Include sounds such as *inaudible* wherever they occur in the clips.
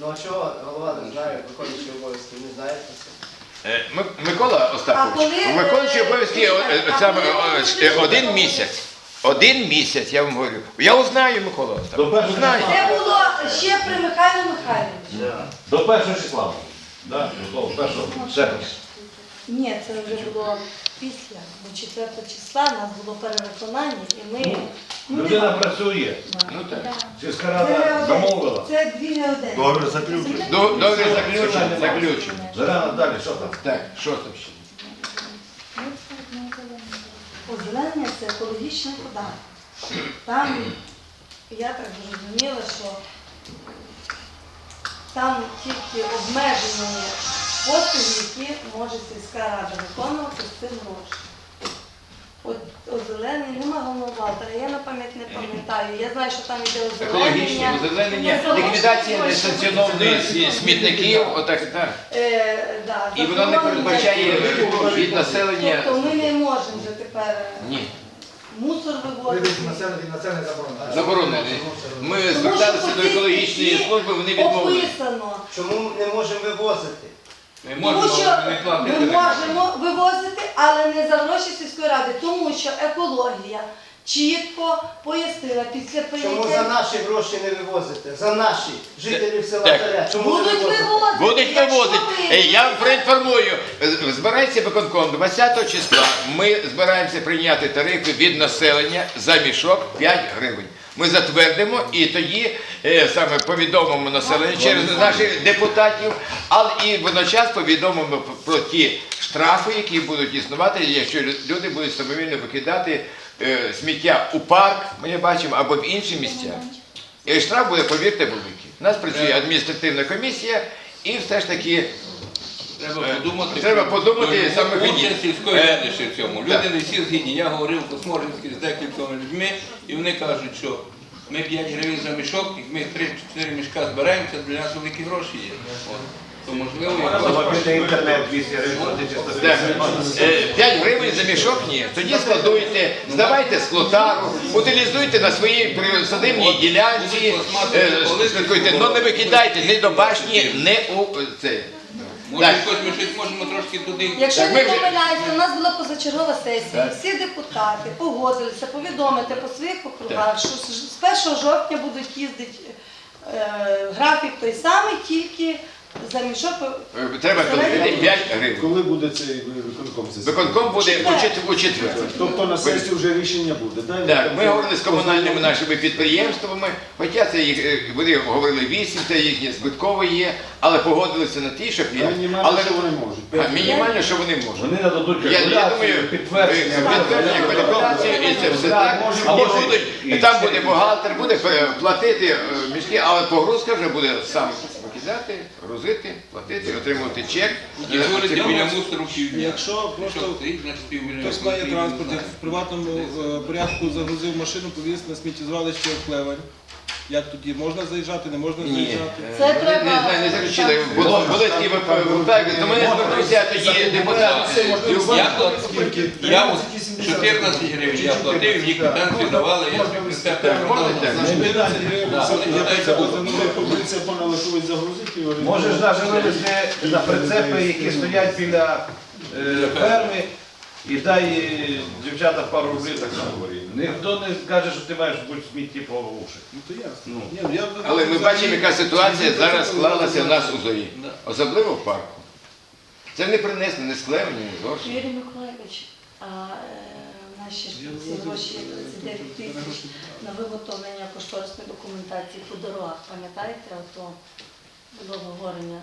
Ну а чого голова не знає, виконуючий обов'язки, не знає про це? Е, Ми- Микола А Остапович, коли, виконуючи е, обов'язки е, е, а саме коли е, ви е, один місяць. Один місяць, я вам говорю. Я узнаю Микола До Остапович. першого Узнаю. числа. Це було ще при Михайлу Михайловичу. До першого числа. Да? До першого. Ні, це вже було після, бо 4 числа у нас було перевиконання, і ми... ну, Людина нема. працює. Ну так. Сільська Це рада замовила. Це дві не один. Добре, заключено. До- Добре, заключено, заключено. Зарано далі, що там? Так, що там ще? Озеленення це екологічний податок. Там, я так зрозуміла, що там тільки обмежені послуги, які може сільська рада виконувати з цим гроші. От озеленення, нема головного бухгалтера, я на пам'ять не пам'ятаю. Я знаю, що там іде Екологічне озеленення. озеленення, Не ліквідація сі- смітників, отак, так. Е, да, І воно не заборонено. передбачає від населення. Тобто ми не можемо вже тепер Ні, мусор вивозити. заборонений. Ми Тому що зверталися по до цій екологічної статті служби, вони відмовили. Описано. Чому не можемо вивозити? Тому що ми можемо вивозити, але не за гроші сільської ради, тому що екологія чітко пояснила після Чому за прийняття. наші гроші не вивозите? За наші жителів села Так. Заря. Чому не Будуть вивозите? вивозити. Будуть якщо вивозити. ви- Е, Я проінформую. Е, Збирається виконком 20 числа. Ми збираємося прийняти тарифи від населення за мішок 5 гривень. Ми затвердимо і тоді е, саме повідомимо населення через наших депутатів, але і водночас повідомимо про ті штрафи, які будуть існувати, якщо люди будуть самовільно викидати е, сміття у парк, ми бачимо, або в інші місця. І штраф буде, повірте, великий. У нас працює адміністративна комісія, і все ж таки Треба подумати. треба подумати саме участь сільської Е, ради ще в цьому. Люди не всі згідні. Я говорив по Сморжинській з декількома людьми, і вони кажуть, що ми 5 гривень за мішок, і ми 3-4 мішка збираємо, це для нас великі гроші є. От. То можливо, якось- інтернет 200 гривень, платити Так, часто. е, 5 гривень за мішок ні. Тоді складуйте, здавайте склотару, утилізуйте на своїй присадибній ділянці, але не викидайте ні до башні, ні у е, це. Може, Так. якось ми щось можемо трошки туди. Якщо Так, не ми вже- помиляюся, у нас була позачергова сесія, Так. всі депутати погодилися повідомити по своїх округах, що з з 1 жовтня будуть їздити е, графік той самий, тільки за мішок. Е, Треба платити 5 гривень. Коли буде цей виконком? Виконком буде у чет- у четвер. Тобто на сесії вже рішення буде, так? Так, ми говорили з комунальними нашими підприємствами, хоча це їх, е, вони говорили 8, це їхнє збиткове є, але погодилися на ті, що 5. Мінімально, Але що вони можуть. а, мінімально, що вони можуть. Вони нададуть Я, думаю, підтвердження. е, підтвердження кваліфікацію і це все так. А І може, будуть, і і там буде бухгалтер, буде е, платити е, мішки, але погрузка вже буде сам викидати, грузити, платити, отримувати чек. І говорити біля мусору півдня. Якщо просто. Хтось має транспорт, як в приватному е, порядку загрузив машину, повіз на сміттєзвалище в Клевань. Як тоді? Можна заїжджати, не можна заїжджати? Це треба- не знаю, не заключили. Було були випадки. До мене звернувся тоді депутат. Я, платив- я от 14 гривень я платив, мені квитанцію давали, я собі все перепродав. Так, Ну, 15 це вони питають, це поліція когось загрузити. вони- Можеш навіть вивезти на прицепи, які стоять біля е, ферми, і дай е, дівчата пару рублів, так само говорить. Ніхто не каже, що ти маєш бути смітті по уші. Ну то ясно. Ні, ну, я- Але ми бачимо, яка ситуація зараз склалася в нас у зорі, особливо в парку. Це не принесли ні склева, ні зорші. Юрій Миколаївич, а е, ці гроші 39 тисяч на виготовлення кошторисної документації по дорогах, пам'ятаєте, ото було говорення.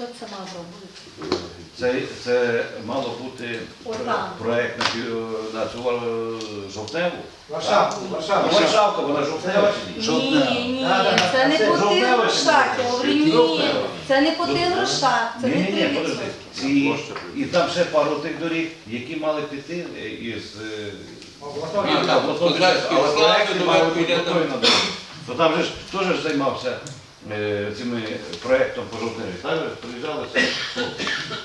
Хто це мав робити? Це, це мало бути проєкт на, пів- на цю е, жовтневу. Варшавку, Ну, Варшавку. Варшавка, вона жовтнева чи ні? Ні, ні, Да, да, да. це не Це по жовтнева грошах, ні? я говорю, ні, Жовтнева. це не по тих грошах, це Ні, не ні, ні, 3%. подожди. І, і там ще пару тих доріг, які мали піти е, із е, А, там, от Козацький але слави, проекти мали бути Ради. готові на дорогу. То там же ж теж ж займався цими проектом по жовтневі. Так приїжджали.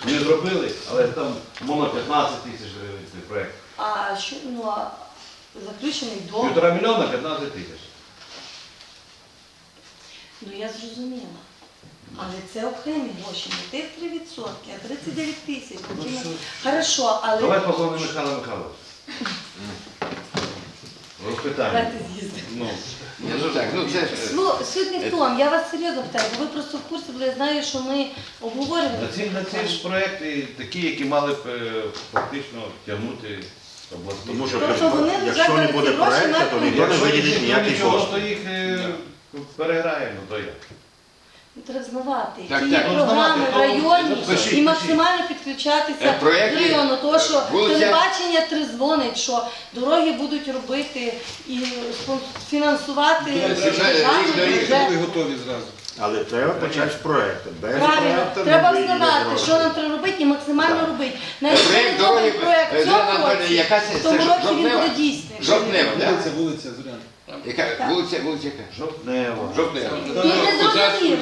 Вони зробили, але там було 15 тисяч гривень цей проект. А що, ну, а заключений договір. Півтора мільйона 15 тисяч. Ну я зрозуміла. Але це окремі гроші, не тих 3%, а 39 тисяч. які Хорошо, але Давай позвонимо Михайло Михайлович. *laughs* Розпитаємо. давайте з'їздимо. Ну, Ні, Ну так, ну це ж. суть не в тому, я вас серйозно питаю, бо ви просто в курсі були, я знаю, що ми обговорювали. на ці, на ці ж проекти такі, які мали б е, фактично тягнути обласні. Тому що Тобто вони якщо не буде проекту, то ніхто не Якщо виділить нічого, коштів. то їх е, переграємо, то як. Ну, Так, є так. програми в районі Пишіть, і максимально підключатися Е, до району. Тому що вулиця- телебачення трезвонить, що дороги будуть робити і фінансувати. Ви готові зразу. Але треба почати з проекту. Без Правильно, проекту треба вийде що нам треба робити і максимально робити. Навіть ми зробимо дороги, е, Зоряна Анатоліївна, році, в тому році він буде дійсний. Жовтнева, так? Вулиця, вулиця, Зоряна. Яка вулиця, вулиця яка? Жовтнева. Ну, не зрозуміло.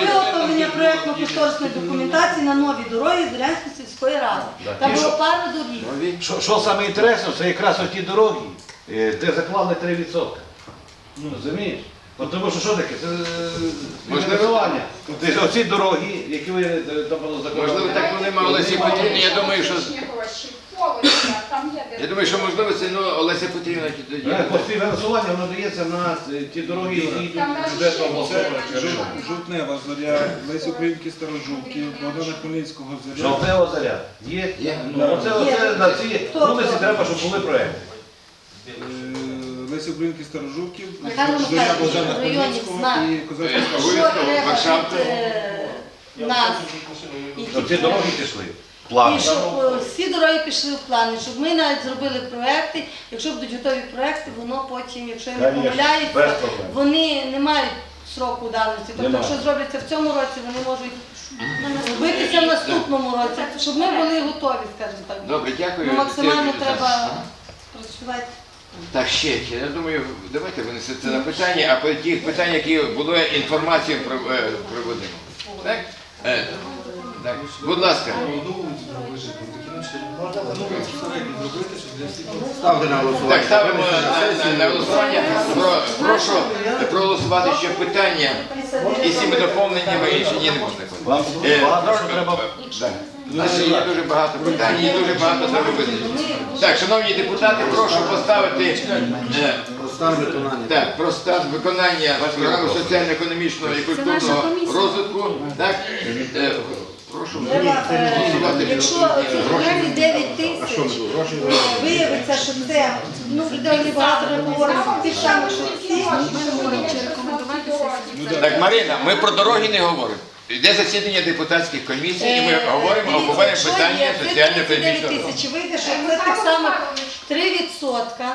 Виготовлення проєктно-кошторисної документації на нові дороги Зорянської сільської ради. Там було що? пара доріг. Що, що саме інтересно, це якраз оті дороги, е, де заклали 3%. Ну, розумієш? От Тому що що таке? Це Можливо- Тобто Оці дороги, які ви е, там було заклали. Можливо, так вони мали Олесі Я думаю, що я думаю, що можливо це ну Олеся Петрівна тоді. Е, співфінансування воно дається на е, ті дороги, які йдуть Там навіть ще обласного. більше. бюджету. Жовтнева, Зоря, Лесі Українки, Старожубки, Богдана Хмельницького, Зоря. Жовтнева заря. Є? Є. Ну, оце, оце на ці Хто? вулиці треба, щоб були проекти. Е, Лесі Українки, Старожубків, Михайло Зоря Михайлович, Богдана в районі Хмельницького і Козацька Е, Що Обов'язково, треба Варшавка. е, нас? І Оці ті- дороги пішли. Плани. І щоб е, всі дороги пішли в плани, щоб ми навіть зробили проекти. Якщо будуть готові проекти, воно потім, якщо я не Конечно, без помиляюся, проблем. вони не мають сроку давності. Тобто, Нема. якщо зробляться в цьому році, вони можуть робитися в наступному році, щоб ми були готові, скажімо так. Добре, дякую. Ну, максимально треба працювати. Так, ще, ще. Я думаю, давайте винесете це на питання, а по тих питань, які було інформацію е, проводимо. Так? Е, так. Будь ласка. Ставте на голосування. Так, ставимо на, на, на голосування. Про, прошу проголосувати ще питання і з цими доповненнями інші ні, не можна. Вам Е, треба. Значить, є дуже багато питань і дуже багато треба визначити. Так, шановні депутати, прошу поставити е, Стан виконання. так, про стан виконання програми соціально-економічного і культурного розвитку. Так, е, прошу е, голосувати. якщо ці програмі 9 тисяч е, виявиться, що це, ну людей багато не говоримо, тих самих, що всі, Так, Марина, ми про дороги не говоримо. Йде засідання депутатських комісій, і ми Е, говоримо, обговорюємо питання є цих 39 соціально-економічного розвитку. тисяч, вийде, що це так само 3%,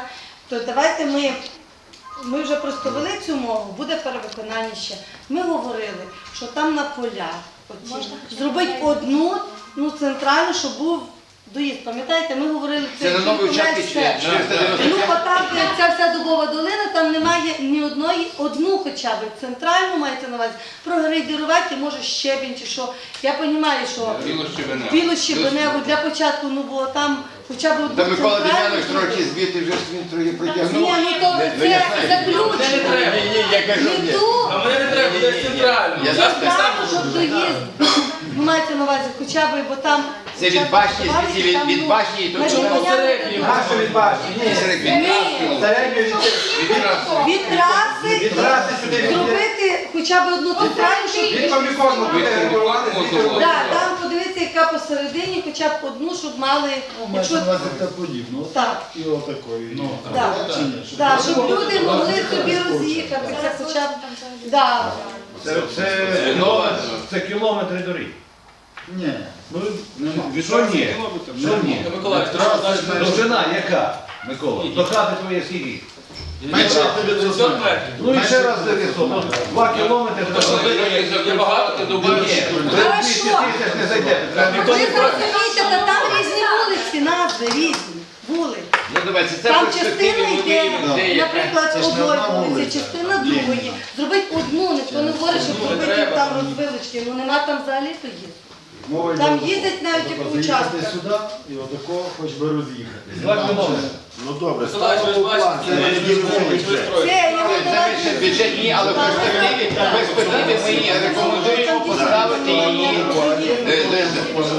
то давайте ми, ми вже просто вели цю мову, буде перевиконання ще. Ми говорили, що там на полях оці, зробити одну, ну центральну, щоб був доїзд. Пам'ятаєте, ми говорили Це на все. 495. Ну, а де ця вся дубова долина, там немає ні одної, одну хоча б центральну мається на увазі. Прогрейдерувати може щебінь чи що. Я розумію, що Біло щебеневу для початку, ну бо там хоча б одну Та Микола. Дем'янович трохи звідти вже він трохи Ні, ну то Ну, це я знаю. заключено. Ні, ні, я кажу, Не ні. ту, А мене не треба буде центрально. Я знаю. щоб доїзд. Ну, мається на увазі хоча б, бо там... Це від башні, звідси від, від ну, башні і Чому непонятно, середній? від башні. Ні, Середній. Ні. середньої від Від траси Від траси сюди від- зробити хоча б одну центральну, щоб від комікону буде регулювати звідти робити. Там подивитися, яка посередині, хоча б одну, щоб мали. Якщо... Так, І отакої. Ну, так, так, щоб люди могли собі роз'їхатися, хоча б. Да. Це, це, Ну, це кілометри доріг. Ні. Ну, Від що ні? Що ні? Миколаївич, Довжина яка, Микола? До хати твоє скільки? Менше 900 метрів. Ну і ще раз 900. Ну, Два кілометри. То що ви багато, ти добавиш. Ні, ви 200 тисяч не зайдете. Треба Ви зрозумієте, та там різні вулиці, назви різні. Вулиці. Ну давайте, це Там частина йде, наприклад, одної вулиці, частина другої. Зробити одну, ніхто не говорить, що зробити там розвилочки. Ну нема там взагалі тоді. Мова йде Там отако. їздять навіть по заїхати участках. сюди і отако хоч би роз'їхати. Два кілометри. Ну добре, ставимо план. Це не ж бюджет. Це я бюджет ні, але в перспективі, в перспективі ми її рекомендуємо поставити її е, е,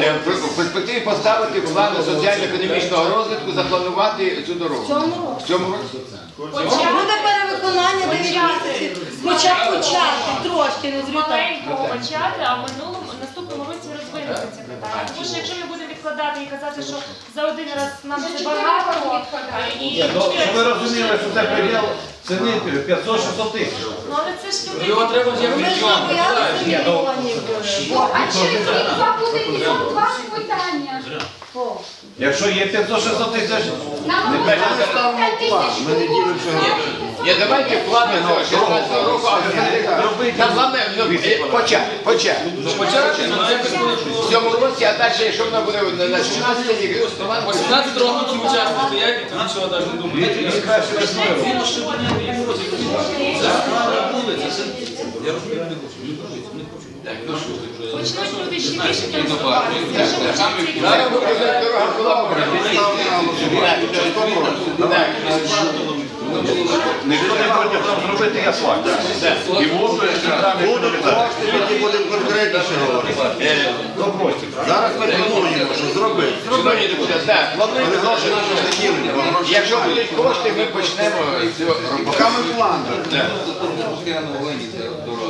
е, в перспективі поставити в план соціально-економічного розвитку, запланувати цю дорогу. В цьому році. В цьому році. Буде перевиконання 9 місяців. Хоча б почати трошки, не зрюта. маленького почати, а в минулому наступному році це питання. Тому що якщо ми будемо відкладати і казати, що за один раз нам це багато, і Ні, ну, щоб ви розуміли, що це предел ціни 500-600 тисяч. ну але це ж люди. Його треба ж як Ми ж мільйон. боялися Ні, ну, мільйонів. А через рік два буде мільйон, ваше питання. О. Якщо є 500-600 тисяч, Нам Не ставимо план, ми не ділимося Ні, давайте план на цього 16 року, а вже нам головне ну, е, почати, почати. Ну, почати, ну, це. В цьому році, а далі, якщо вона буде на на 17 рік, план По 17 років ці учасники стоять, і нічого навіть не думають. він Почнуть люди ще більше Зараз буде дорога була Ніхто не хоче зробити асфальт. І воду, і тоді будемо конкретніше говорити. Зараз ми плануємо, що зробити. Шановні депутати, так, плануємо Вони гроші гроші. Якщо будуть кошти, ми почнемо цю роботу. Поки ми план.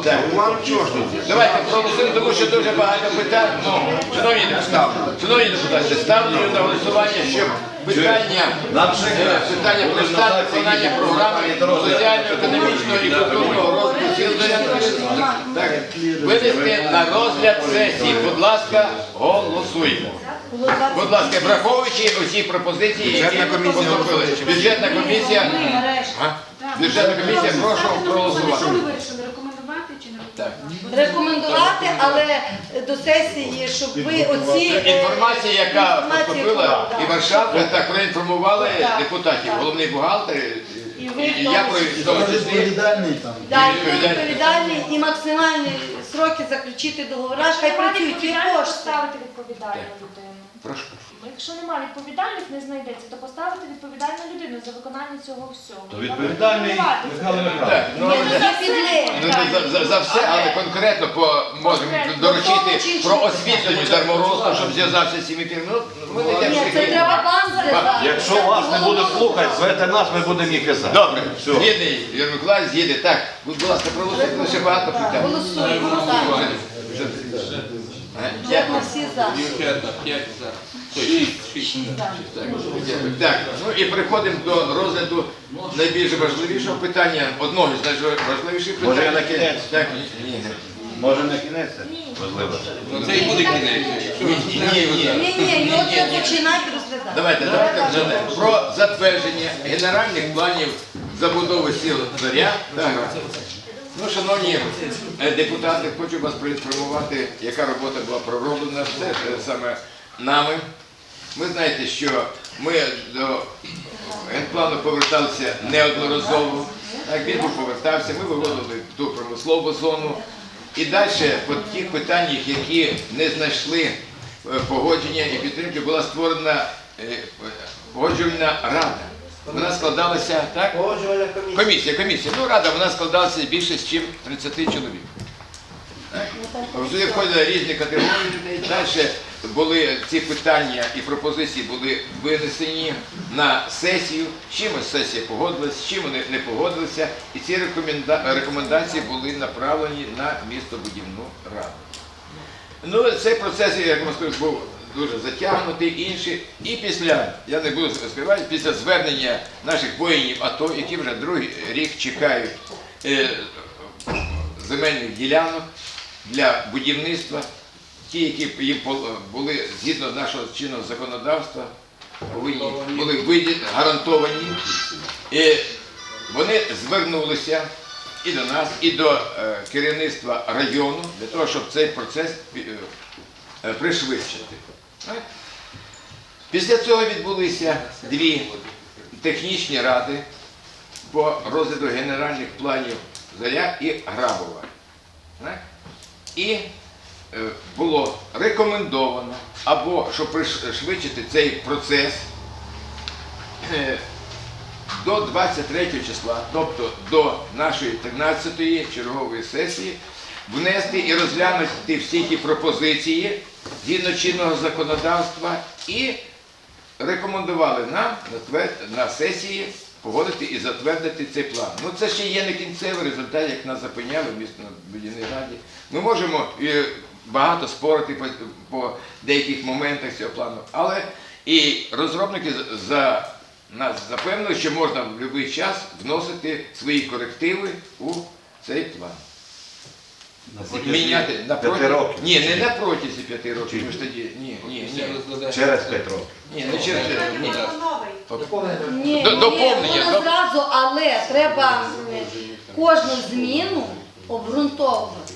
Так. План чого ж тут? Давайте проголосуємо, тому що дуже багато питань. Ну, шановні депутати, шановні депутати, ставлю на голосування, щоб питання, Нам е, питання про стан виконання програми соціально-економічного і культурного розвитку сіл так, винести на розгляд сесії. Будь ласка, голосуємо. Будь ласка, враховуючи усі пропозиції, які Бюджетна комісія поступили. Бюджетна комісія. А? Бюджетна комісія, прошу Що проголосувати. вирішили, рекомендувати Так. Рекомендувати, але до сесії, щоб ви оці інформація, яка інформацію, поступила і. Варшава, так проінформували Так. депутатів, Так. головний бухгалтер, І і, ви і в тому я про числі. в тому числі. відповідальний там? Да, і відповідальні і максимальні сроки заключити договори, хай працюють відповідальність, кошти. поставити відповідальну людину. Прошу. Якщо немає відповідальних, не знайдеться, то поставити відповідальну людину за виконання цього всього. То відповідальний Михайло Михайлович. Так, ну, ну за ну, за, за, за все, але конкретно по можемо Конкретно. доручити про освітлення дарморозу, щоб зв'язався з цими фірмами. Ну, ми не Ні, це треба план зв'язати. Якщо вас не буде слухати, звете нас, ми будемо їх казати. Добре, згідний, Юрій Миколаївич, згідний. Так, будь ласка, проголосуйте, ще багато питань. Голосуємо. так. Е, Як ми всі за. Дівчата, 5 за. То 6, 6. Шість за. Так, дякую. Ну і переходимо до розгляду найбільш важливішого питання, одного з найважливіших питань. Може, на кінець? Так, ні. Може на кінець? Можливо. Ну це і буде кінець. Ні, ні, ні. Ні, ні, його треба починати розглядати. Давайте, давайте почнемо. Про затвердження генеральних планів забудови сіл Зоря та Гра. Ну, шановні е, депутати, хочу вас проінформувати, яка робота була пророблена, все е, саме нами. Ви знаєте, що ми до генплану поверталися неодноразово. Так, він був повертався, ми виводили ту промислову зону. І далі по тих питаннях, які не знайшли е, погодження і підтримки, була створена е, погоджувальна рада. Вона складалася так? Погоджувальна комісія. Комісія, комісія. Ну, рада, вона складалася більше, ніж 30 чоловік. Сюди входили різні категорії людей. Далі були ці питання і пропозиції були винесені на сесію. З чимось сесія погодилась, з чим вони не погодилися. І ці рекоменда- рекомендації були направлені на містобудівну раду. Ну, цей процес, як ми сказали, був дуже затягнутий, інший. І після, я не буду співати, після звернення наших воїнів АТО, які вже другий рік чекають е, земельних ділянок для будівництва, ті, які були згідно нашого чинного законодавства, повинні були виді- гарантовані. І вони звернулися і до нас, і до е, керівництва району для того, щоб цей процес е, е, пришвидшити. Після цього відбулися дві технічні ради по розгляду генеральних планів Заря і Грабова. І було рекомендовано, або щоб пришвидшити цей процес, е, до 23 числа, тобто до нашої 13-ї чергової сесії, внести і розглянути всі ті пропозиції згідно чинного законодавства і рекомендували нам на, сесії погодити і затвердити цей план. Ну це ще є не кінцевий результат, як нас запевняли в містобудівній раді. Ми можемо е, багато спорити по, по деяких моментах цього плану, але і розробники за нас запевнили, що можна в будь-який час вносити свої корективи у цей план. Міняти на проти- років. Ні, не на протязі п'яти років. Ми ж тоді ні, ні, ні. Через 5 років. Ні, не через ні. Ні, До- ні, доповнення, воно доп- зразу, але треба м, кожну зміну обґрунтовувати.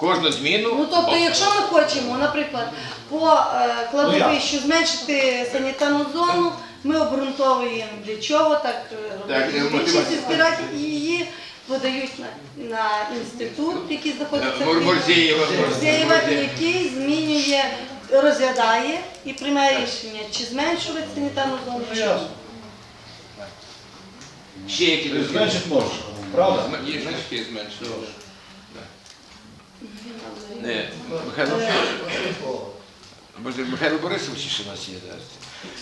Кожну зміну. Ну тобто, якщо ми хочемо, наприклад, по е, кладовищу зменшити санітарну зону, ми обґрунтовуємо для чого так е, Так, робити. Інші сільські раді її подають на, на інститут, який знаходиться Е, Мур- Мурзієва. Мурзієва, який змінює, розглядає і приймає рішення, чи зменшувати санітарну зону, чи ні. Ще які дозвіл. Зменшити можна, правда? Є значки зменшили. Не, Михайло, Може, Михайло Борисович ще у нас є.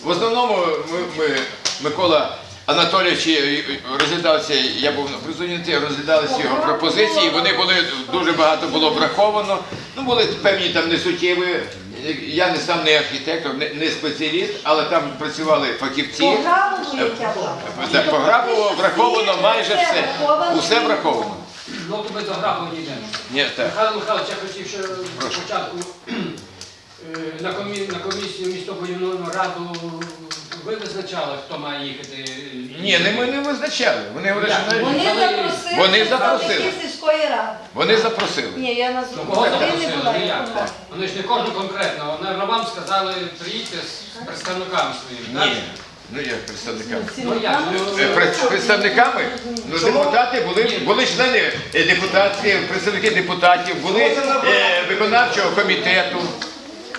В основному ми, ми, Микола Анатолійович е, розглядався, я був на присутності, розглядалися його пропозиції, вони були, дуже багато було враховано, ну були певні там несуттєві, я не сам не архітектор, не, не спеціаліст, але там працювали фахівці. Так, програму враховано майже все. Усе враховано. Ну, Ні, так. Михайло Михайлович, я хотів ще спочатку е, на, комі... на комісію містобудівну раду ви визначали, хто має їхати. Ні, не ми не визначали. Вони що Вони запросили Вони запросили. представників сільської ради. вони запросили. Ні, я Ну, назву. кого Я не запросили? Ну, я як? була. Вони ж не кожен конкретно. Вони вам сказали, приїдьте з представниками своїми. Ні. Ну як представниками? Е, пред- Представниками? Ну, депутати були, були члени е, депутатські, представники депутатів, були е, виконавчого комітету.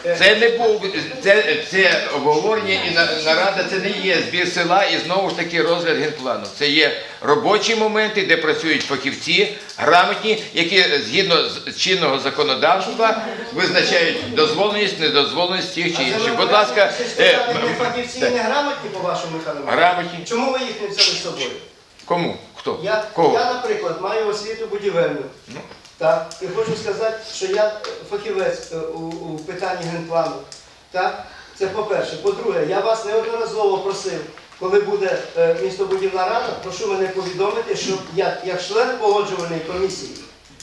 Це не був це, це обговорення і нарада, це не є збір села і знову ж таки розгляд генплану. Це є робочі моменти, де працюють фахівці, грамотні, які згідно з чинного законодавства визначають дозволеність, недозволеність тих чи інших. Будь ласка, е, фахівці не грамотні, по-вашому, Михайло? грамотні. Чому ви їх не взяли з собою? Кому? Хто? Я, Кого? я, наприклад, маю освіту будівельну. Ну. Так, і хочу сказати, що я е, фахівець е, у, у питанні генплану. Так? Це по-перше. По-друге, я вас неодноразово просив, коли буде е, містобудівна рада, прошу мене повідомити, щоб я, як член погоджувальної комісії,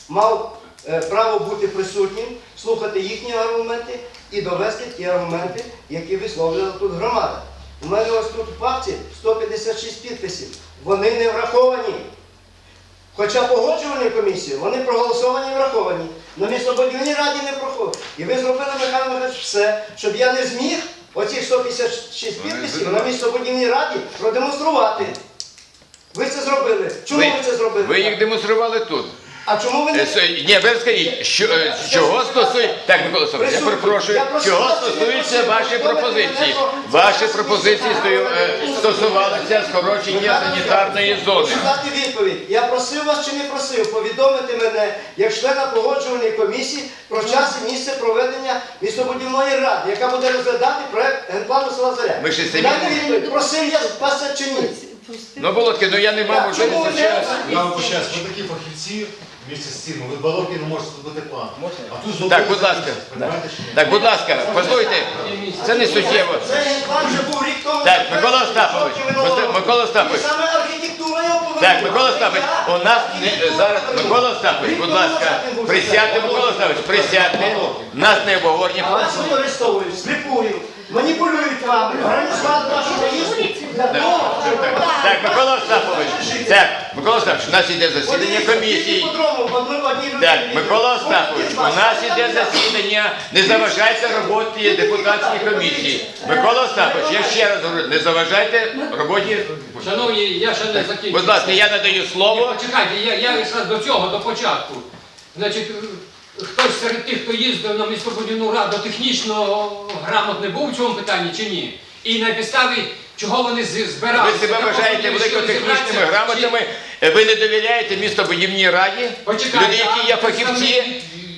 мав е, право бути присутнім, слухати їхні аргументи і довести ті аргументи, які висловлювала тут громада. У мене ось тут в папці 156 підписів. Вони не враховані. Хоча погоджувальні комісії, вони проголосовані і враховані. На містобудівній раді не проходять. І ви зробили, Михайло Михайлович, все, щоб я не зміг оці 156 підписів на містобудівній раді продемонструвати. Ви це зробили. Чому ви, це зробили? Ви їх демонстрували тут. А чому ви не Е, с- Ні, ви скажіть, що, е, чого стосується... Так, Микола Олександрович, я перепрошую, чого вас, стосуються ваші пропозиції? Ваші пропозиції стою- е, стосувалися скорочення санітарної зони. Дати відповідь. Я просив вас чи не просив повідомити мене як члена погоджувальної комісії про час і місце проведення містобудівної ради, яка буде розглядати проект генплану села Заря. Ми ще самі- Дайте відповідь, просив я вас це чи ні? Ну, Володьки, ну я не мав чому ви можливості не ще раз. Я вам пощас, ви такі фахівці вместе з цим, ви два роки не можете зробити план. А тут зробили Так, будь ласка. місяць, понімаєте, чи ні? Так, будь ласка, послухайте, це не суттєво. Це генплан вже був рік тому. Так, Микола Остапович, Микола- Микола Остапович. І саме архітектура його повинна. Так, Микола Остапович, у нас не, зараз, Микола Остапович, будь ласка, присядьте, Микола Остапович, присядьте, нас не обговорення. А вас використовують, сліпую, маніпулюють вами, організувати вашу поїздку для того, щоб ви Так, Микола Остапович, так, Микола Остапович, у нас іде засідання комісії. Так, Микола Остапович, у нас іде засідання, не заважайте роботі депутатської комісії. Микола Остапович, я ще раз говорю, не заважайте роботі. Шановні, я ще не закінчив. Будь ласка, я надаю слово. почекайте, я, я якраз до цього, до початку. Значить, хтось серед тих, хто їздив на містобудівну раду, технічно грамотний був в цьому питанні чи ні? І на підставі чого вони з- збирали? Ви себе вважаєте великотехнічними, грамотними, ви не довіряєте містобудівній раді, люди, які є фахівці,